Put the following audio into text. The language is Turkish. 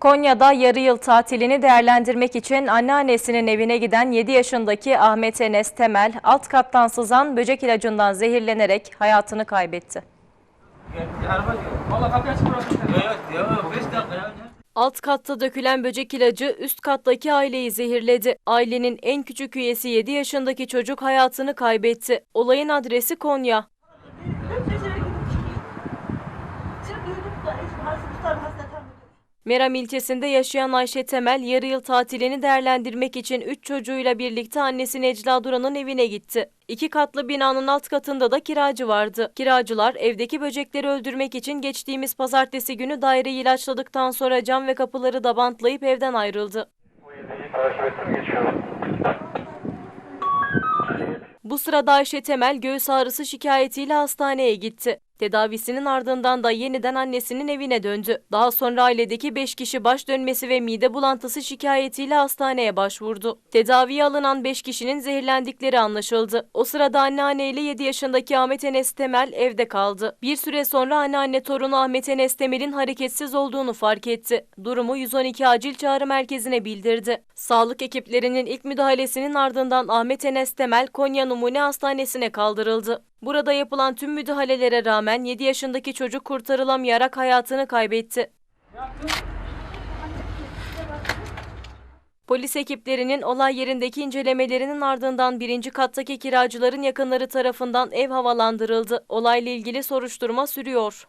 Konya'da yarı yıl tatilini değerlendirmek için anneannesinin evine giden 7 yaşındaki Ahmet Enes Temel alt kattan sızan böcek ilacından zehirlenerek hayatını kaybetti. Ya, araba diyor. Valla kapıyı açık bırakın. Yok yok yok 5 dakika ya. Alt katta dökülen böcek ilacı üst kattaki aileyi zehirledi. Ailenin en küçük üyesi 7 yaşındaki çocuk hayatını kaybetti. Olayın adresi Konya. Meram ilçesinde yaşayan Ayşe Temel yarı yıl tatilini değerlendirmek için 3 çocuğuyla birlikte annesi Necla Duran'ın evine gitti. İki katlı binanın alt katında da kiracı vardı. Kiracılar evdeki böcekleri öldürmek için geçtiğimiz pazartesi günü daireyi ilaçladıktan sonra cam ve kapıları da bantlayıp evden ayrıldı. Geçiyorum. Bu sırada Ayşe Temel göğüs ağrısı şikayetiyle hastaneye gitti. Tedavisinin ardından da yeniden annesinin evine döndü. Daha sonra ailedeki 5 kişi baş dönmesi ve mide bulantısı şikayetiyle hastaneye başvurdu. Tedaviye alınan 5 kişinin zehirlendikleri anlaşıldı. O sırada anneanne ile 7 yaşındaki Ahmet Enes Temel evde kaldı. Bir süre sonra anneanne torunu Ahmet Enes Temel'in hareketsiz olduğunu fark etti. Durumu 112 acil çağrı merkezine bildirdi. Sağlık ekiplerinin ilk müdahalesinin ardından Ahmet Enes Temel Konya Numune Hastanesi'ne kaldırıldı. Burada yapılan tüm müdahalelere rağmen 7 yaşındaki çocuk kurtarılamayarak hayatını kaybetti. Polis ekiplerinin olay yerindeki incelemelerinin ardından birinci kattaki kiracıların yakınları tarafından ev havalandırıldı. Olayla ilgili soruşturma sürüyor.